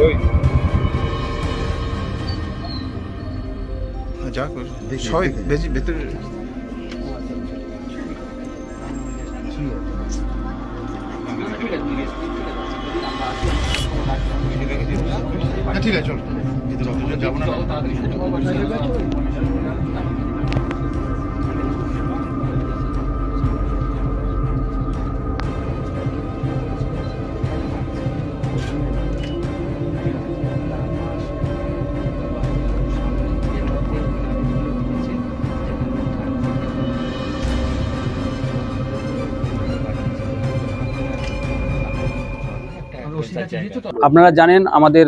doido. Já, só veja, veja. ঠিক আছে চল যাব না আপনারা জানেন আমাদের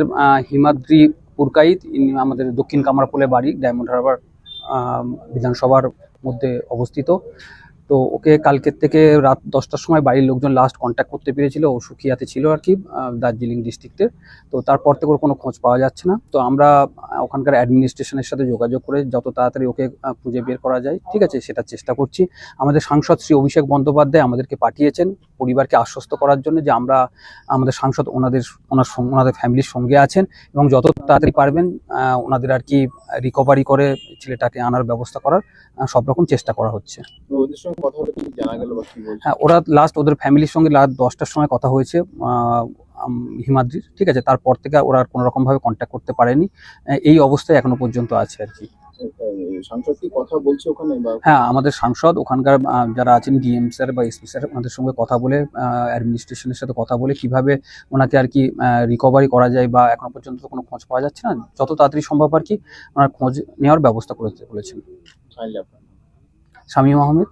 হিমাদ্রি পুরকাইত আমাদের দক্ষিণ কামারপুলে বাড়ি, ডায়মন্ড হারবার বিধানসভার মধ্যে অবস্থিত। তো ওকে কালকের থেকে রাত দশটার সময় বাড়ির লোকজন লাস্ট কন্ট্যাক্ট করতে পেরেছিল, ও সুখিয়াতে ছিল আর কি দার্জিলিং ডিস্ট্রিক্টের তো তারপর থেকে ওর কোনো খোঁজ পাওয়া যাচ্ছে না। তো আমরা ওখানকার অ্যাডমিনিস্ট্রেশনের সাথে যোগাযোগ করে যত তাড়াতাড়ি ওকে খুঁজে বের করা যায়, ঠিক আছে, সেটা চেষ্টা করছি। আমাদের সাংসদ শ্রী অভিষেক বন্দ্যোপাধ্যায় আমাদেরকে পাঠিয়েছেন। পরিবারকে আশ্বস্ত করার জন্য যে আমরা আমাদের সাংসদ ওনাদের ওনার ওনাদের ফ্যামিলির সঙ্গে আছেন এবং যত তাড়াতাড়ি পারবেন ওনাদের আর কি রিকভারি করে ছেলেটাকে আনার ব্যবস্থা করার সব রকম চেষ্টা করা হচ্ছে। হ্যাঁ ওরা লাস্ট ওদের ফ্যামিলির সঙ্গে রাত দশটার সময় কথা হয়েছে হিমাদ্রির ঠিক আছে? তারপর থেকে ওরা আর কোনো রকমভাবে কন্ট্যাক্ট করতে পারেনি। এই অবস্থায় এখনও পর্যন্ত আছে আর কি। সাংসদ কি কথা বলছে ওখানে হ্যাঁ আমাদের সাংসদ ওখানকার যারা আছেন ডিএম স্যার বা এসপি স্যার ওনাদের সঙ্গে কথা বলে অ্যাডমিনিস্ট্রেশনের সাথে কথা বলে কীভাবে ওনাকে আর কি রিকভারি করা যায় বা এখনও পর্যন্ত কোনো খোঁজ পাওয়া যাচ্ছে না যত তাড়াতাড়ি সম্ভব আর কি ওনার খোঁজ নেওয়ার ব্যবস্থা করে বলেছেন। শামীম আহমেদ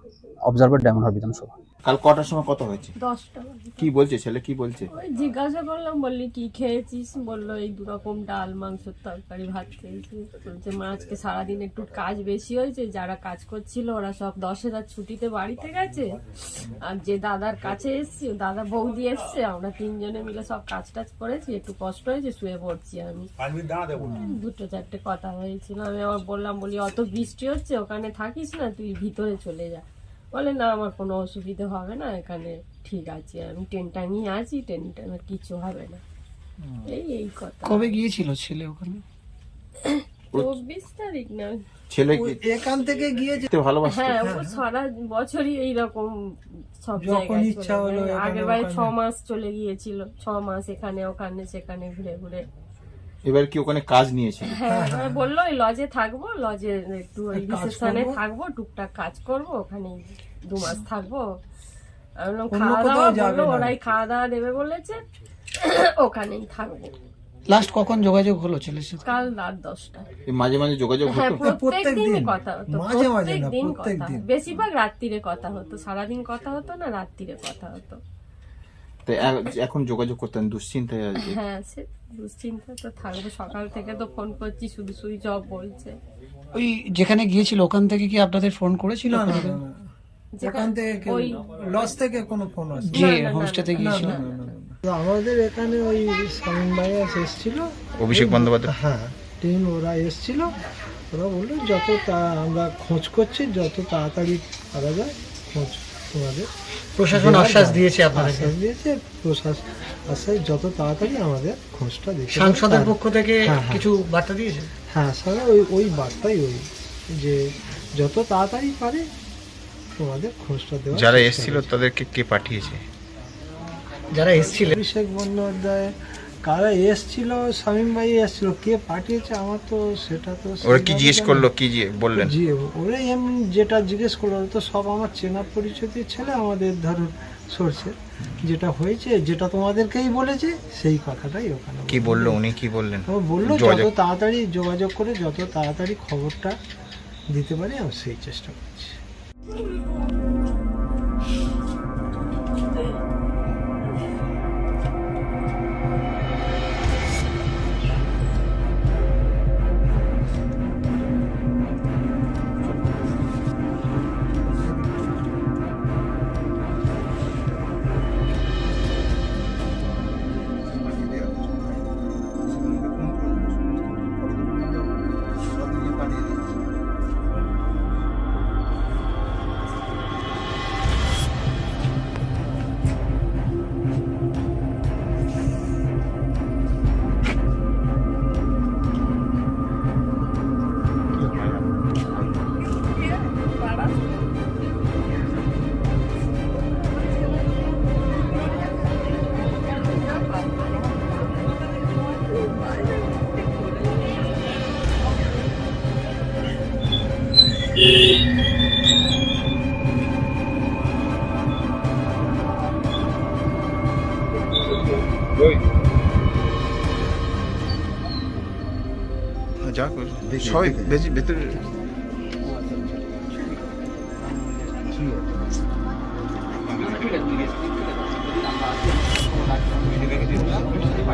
অবজারভার ডায়মন্ড বিধানসভা। কাল কটার সময় কথা হয়েছে? দশটা। কি বলছে? ছেলে কি বলছে? ওই জিজ্ঞাসা করলাম বললি কি খেয়েছিস? বলল এই দু রকম ডাল মাংসের তরকারি ভাত খেয়েছি। বলছে মা আজকে সারাদিন একটু কাজ বেশি হয়েছে। যারা কাজ করছিল ওরা সব দশ হাজার ছুটিতে বাড়িতে গেছে। আর যে দাদার কাছে এসছি দাদা বৌদি এসছে আমরা তিনজনে মিলে সব কাজ টাজ করেছি। একটু কষ্ট হয়েছে শুয়ে পড়ছি আমি। দুটো চারটে কথা হয়েছিল। আমি আবার বললাম বলি অত বৃষ্টি হচ্ছে ওখানে থাকিস না তুই ভিতরে চলে যা। বলে না আমার কোনো অসুবিধা হবে না এখানে ঠিক আছে। আমি টেনটা নিয়ে আছি টেনটা আমার কিছু হবে না। এই এই কথা। কবে গিয়েছিল ছেলে ওখানে? চব্বিশ তারিখ না ছেলে এখান থেকে গিয়েছে। দেখতে ভালোবাসতো? হ্যাঁ ও সারা বছরই এইরকম সব জায়গায় ইচ্ছা হলো আগের বারে ছ মাস চলে গিয়েছিল ছ মাস এখানে ওখানে সেখানে ঘুরে ঘুরে। এবার কি ওখানে কাজ নিয়েছে? হ্যাঁ বলল ওই লজে থাকব লজে একটু ওই রিসেপশনে থাকব টুকটাক কাজ করব ওখানে দু মাস থাকব। খাওয়া দাওয়া বলল ওরাই খাওয়া দাওয়া দেবে বলেছে ওখানেই থাকব। লাস্ট কখন যোগাযোগ হলো ছেলের সাথে? কাল রাত দশটা। এই মাঝে মাঝে যোগাযোগ হ্যাঁ হতো? প্রত্যেক প্রত্যেক কথা হতো মাঝে মাঝে না, বেশিরভাগ রাত্রিরে কথা হতো সারাদিন কথা হতো না রাত্রিরে কথা হতো। তো এখন যোগাযোগ করতেন দুশ্চিন্তায় আছে হ্যাঁ সে দুশ্চিন্তা তো থাকবে সকাল থেকে তো ফোন করছি শুধু সুইচ অফ বলছে ওই যেখানে গিয়েছিল ওখান থেকে কি আপনাদের ফোন করেছিল যেখানে- ওখান থেকে ওই লস থেকে কোনো ফোন আসে যে হোমস্টেতে গিয়েছিল তো আমাদের এখানে ওই শামীম ভাইয়া এসেছিল অভিষেক বন্দ্যোপাধ্যায় হ্যাঁ টিম ওরা এসেছিল ওরা বলল যত তা আমরা খোঁজ করছি যত তাড়াতাড়ি পারা যায় খোঁজ তোমাদের। প্রশাসন আশ্বাস দিয়েছে আশ্বাস দিয়েছে প্রশাসন আশ্বাস যত তাড়াতাড়ি আমাদের খোঁজটা সাংসদের পক্ষ থেকে হ্যাঁ, হ্যাঁ। কিছু বার্তা দিয়েছে হ্যাঁ স্যার ওই ওই বার্তাই ওই যে যত তাড়াতাড়ি পারে তোমাদের খোঁজটা দেওয়া যারা এসেছিল তাদেরকে কে পাঠিয়েছে? যারা এসেছিলেন অভিষেক বন্দ্যোপাধ্যায় কারা এসছিল? শামীম ভাই এসছিল। কে পাঠিয়েছে? আমার তো সেটা তো ওরা কি জিজ্ঞেস করল কি বললেন? জি ওরা এমনি যেটা জিজ্ঞেস করল তো সব আমার চেনা পরিচিতির ছেলে আমাদের ধরুন সোর্সে যেটা হয়েছে যেটা তোমাদেরকেই বলেছে সেই কথাটাই ওখানে কি বলল। উনি কি বললেন? ও বলল যত তাড়াতাড়ি যোগাযোগ করে যত তাড়াতাড়ি খবরটা দিতে পারি আমি সেই চেষ্টা করছি। যাক সবাই ভেতরে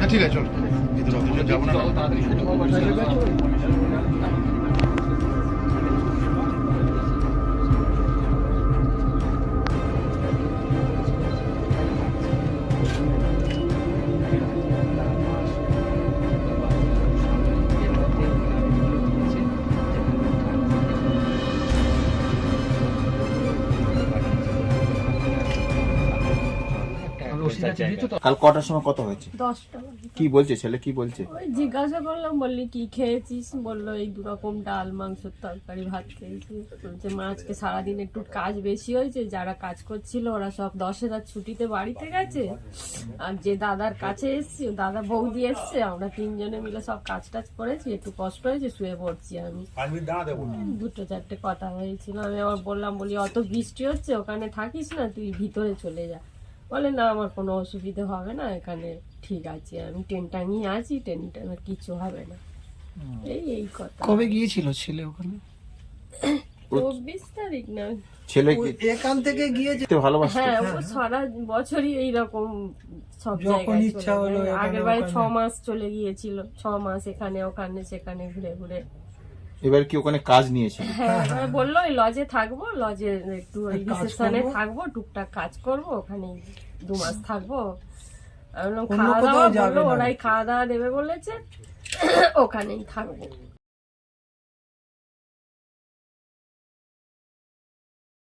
ঠিক আছে চল ভিতরে যাব না কাল কটার সময় কথা হয়েছে? কি বলছে ছেলে? কি বলছে? ওই জিজ্ঞাসা করলাম বললি কি খেয়েছিস? বলল এই দু রকম ডাল মাংসের তরকারি ভাত খেয়েছি। বলছে মা আজকে সারাদিন একটু কাজ বেশি হয়েছে যারা কাজ করছিল ওরা সব দশ হাজার ছুটিতে বাড়িতে গেছে। আর যে দাদার কাছে এসছি দাদা বৌদি এসছে আমরা তিনজনে মিলে সব কাজ টাজ করেছি একটু কষ্ট হয়েছে শুয়ে পড়ছি আমি। দুটো চারটে কথা হয়েছিল। আমি আবার বললাম বলি অত বৃষ্টি হচ্ছে ওখানে থাকিস না তুই ভিতরে চলে যা। বলে না আমার কোনো অসুবিধা হবে না এখানে ঠিক আছে। আমি টেন টাঙিয়ে আছি টেন টাঙার কিছু হবে না। এই এই কথা। কবে গিয়েছিল ছেলে ওখানে? চব্বিশ তারিখ না ছেলে এখান থেকে গিয়ে যে দেখতে হ্যাঁ ও সারা বছরই এইরকম সব জায়গায় ইচ্ছা চলে হলো আগের বারে ছ মাস চলে গিয়েছিল ছ মাস এখানে ওখানে সেখানে ঘুরে ঘুরে। এবার কি ওখানে কাজ নিয়েছে? হ্যাঁ বলল ওই লজে থাকব লজে একটু ওই রিসেপশনে থাকব টুকটাক কাজ করব ওখানে দু মাস থাকব। আমি খাওয়া দাওয়া যাবে বলল ওরাই খাওয়া দাওয়া দেবে বলেছে ওখানেই থাকব।